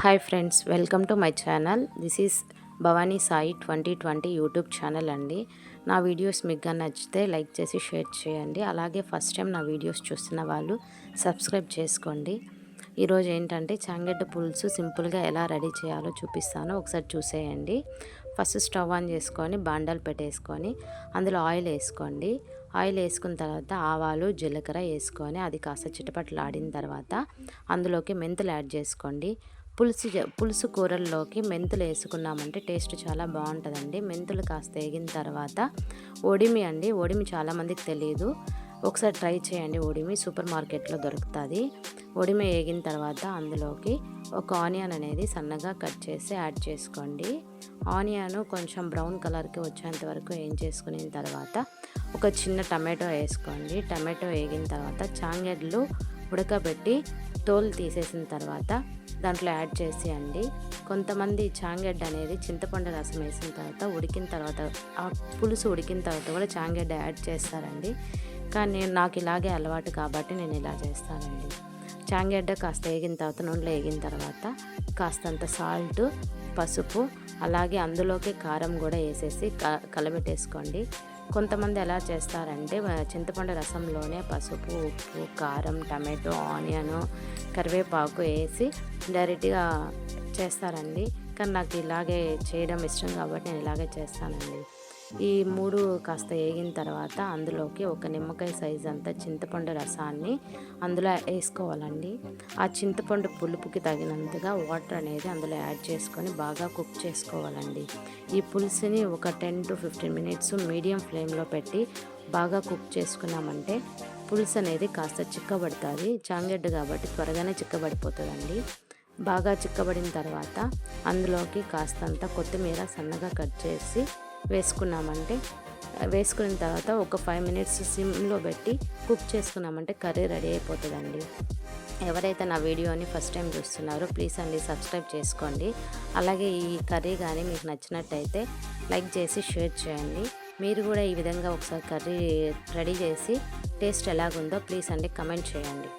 Hi friends welcome to my channel. This is Bhavani Sai twenty twenty YouTube channel అండి. నా videos మీకు నచ్చితే like చేసి share చేయండి. అలాగే ఫస్ట్ టైం నా వీడియోస్ చూస్తున్న వాళ్ళు సబ్స్క్రైబ్ చేసుకోండి. ఈరోజు ఏంటంటే చాంగడ్డ పులుసు సింపుల్గా ఎలా రెడీ చేయాలో చూపిస్తాను. ఒకసారి చూసేయండి. ఫస్ట్ స్టవ్ ఆన్ చేసుకొని బాండలు పెట్టేసుకొని అందులో ఆయిల్ వేసుకోండి. ఆయిల్ వేసుకున్న తర్వాత ఆవాలు జీలకర్ర వేసుకొని అది కాస్త చిటపట్లాడిన తర్వాత అందులోకి మెంతులు యాడ్ చేసుకోండి. పులుసు పులుసు కూరల్లోకి మెంతులు వేసుకున్నామంటే టేస్ట్ చాలా బాగుంటుందండి. మెంతులు కాస్త వేగిన తర్వాత ఒడిమి అండి. ఒడిమి చాలామందికి తెలియదు ఒకసారి ట్రై చేయండి ఒడిమి. సూపర్ మార్కెట్లో దొరుకుతుంది. ఒడిమి వేగిన తర్వాత అందులోకి ఒక ఆనియన్ అనేది సన్నగా కట్ చేసి యాడ్ చేసుకోండి. ఆనియన్ కొంచెం బ్రౌన్ కలర్కి వచ్చేంత వరకు ఏం చేసుకున్న తర్వాత ఒక చిన్న టమాటో వేసుకోండి. టమాటో వేగిన తర్వాత చాంగడ్లు ఉడకబెట్టి తోలు తీసేసిన తర్వాత దాంట్లో యాడ్ చేసేయండి. కొంతమంది చాంగెడ్డ అనేది చింతపండు రసం వేసిన తర్వాత ఉడికిన తర్వాత ఆ పులుసు ఉడికిన తర్వాత కూడా చాంగెడ్డ యాడ్ చేస్తారండి. కానీ నాకు ఇలాగే అలవాటు కాబట్టి నేను ఇలా చేస్తానండి. చాంగెడ్డ కాస్త వేగిన తర్వాత నూనెలో వేగిన తర్వాత కాస్తంత సాల్ట్ పసుపు అలాగే అందులోకి కారం కూడా వేసేసి క కలబెట్టేసుకోండి. కొంతమంది ఎలా చేస్తారంటే చింతపండు రసంలోనే పసుపు ఉప్పు కారం టమాటో ఆనియన్ కరివేపాకు వేసి డైరెక్ట్గా చేస్తారండి. కానీ నాకు ఇలాగే చేయడం ఇష్టం కాబట్టి నేను ఇలాగే చేస్తానండి. ఈ మూడు కాస్త వేగిన తర్వాత అందులోకి ఒక నిమ్మకాయ సైజ్ అంతా చింతపండు రసాన్ని అందులో వేసుకోవాలండి. ఆ చింతపండు పులుపుకి తగినంతగా వాటర్ అనేది అందులో యాడ్ చేసుకొని బాగా కుక్ చేసుకోవాలండి. ఈ పులుసుని ఒక ten to fifteen minutes medium ఫ్లేమ్లో పెట్టి బాగా కుక్ చేసుకున్నామంటే పులుసు అనేది కాస్త చిక్కబడుతుంది. చాంగెడ్డు కాబట్టి త్వరగానే చిక్కబడిపోతుందండి. బాగా చిక్కబడిన తర్వాత అందులోకి కాస్తంత కొత్తిమీర సన్నగా కట్ చేసి వేసుకున్నామంటే వేసుకున్న తర్వాత ఒక ఫైవ్ మినిట్స్ సిమ్లో పెట్టి కుక్ చేసుకున్నామంటే కర్రీ రెడీ అయిపోతుందండి. ఎవరైతే నా వీడియోని ఫస్ట్ టైం చూస్తున్నారో ప్లీజ్ అండి సబ్స్క్రైబ్ చేసుకోండి. అలాగే ఈ కర్రీ కానీ మీకు నచ్చినట్టయితే లైక్ చేసి షేర్ చేయండి. మీరు కూడా ఈ విధంగా ఒకసారి కర్రీ రెడీ చేసి టేస్ట్ ఎలాగుందో ప్లీజ్ అండి కమెంట్ చేయండి.